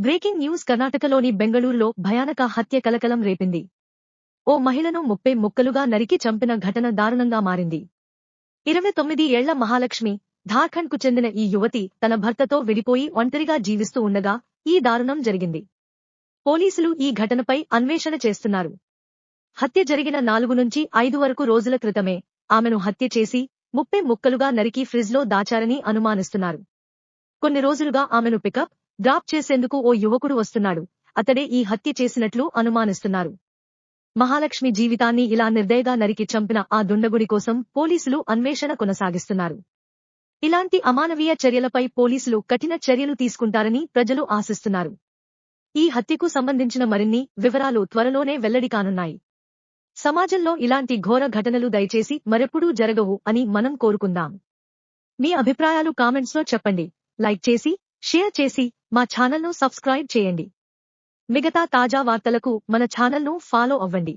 Breaking news కర్ణాటకలోని బెంగళూరులో భయానక హత్య కలకలం రేపింది. ఓ మహిళను ముప్పై ముక్కలుగా నరికి చంపిన ఘటన దారుణంగా మారింది. ఇరవై తొమ్మిది ఏళ్ళ మహాలక్ష్మి ఝార్ఖండ్కు చెందిన ఈ యువతి తన భర్తతో విడిపోయి ఒంటరిగా జీవిస్తూ ఉండగా ఈ దారుణం జరిగింది. పోలీసులు ఈ ఘటనపై అన్వేషణ చేస్తున్నారు. హత్య జరిగిన నాలుగు నుంచి ఐదు వరకు రోజుల క్రితమే ఆమెను హత్య చేసి ముప్పై ముక్కలుగా నరికి ఫ్రిజ్లో దాచారని అనుమానిస్తున్నారు. కొన్ని రోజులుగా ఆమెను పికప్ డ్రాప్ చేసేందుకు ఓ యువకుడు వస్తున్నాడు. అతడే ఈ హత్య చేసినట్లు అనుమానిస్తున్నారు. మహాలక్ష్మి జీవితాన్ని ఇలా నిర్దయగా నరికి చంపిన ఆ దుండగుడి కోసం పోలీసులు అన్వేషణ కొనసాగిస్తున్నారు. ఇలాంటి అమానవీయ చర్యలపై పోలీసులు కఠిన చర్యలు తీసుకుంటారని ప్రజలు ఆశిస్తున్నారు. ఈ హత్యకు సంబంధించిన మరిన్ని వివరాలు త్వరలోనే వెల్లడి కానున్నాయి. సమాజంలో ఇలాంటి ఘోర ఘటనలు దయచేసి మరెప్పుడూ జరగవు అని మనం కోరుకుందాం. మీ అభిప్రాయాలు కామెంట్స్లో చెప్పండి. లైక్ చేసి షేర్ చేసి మా ఛానల్ను సబ్స్క్రైబ్ చేయండి. మిగతా తాజా వార్తలకు మన ఛానల్ను ఫాలో అవ్వండి.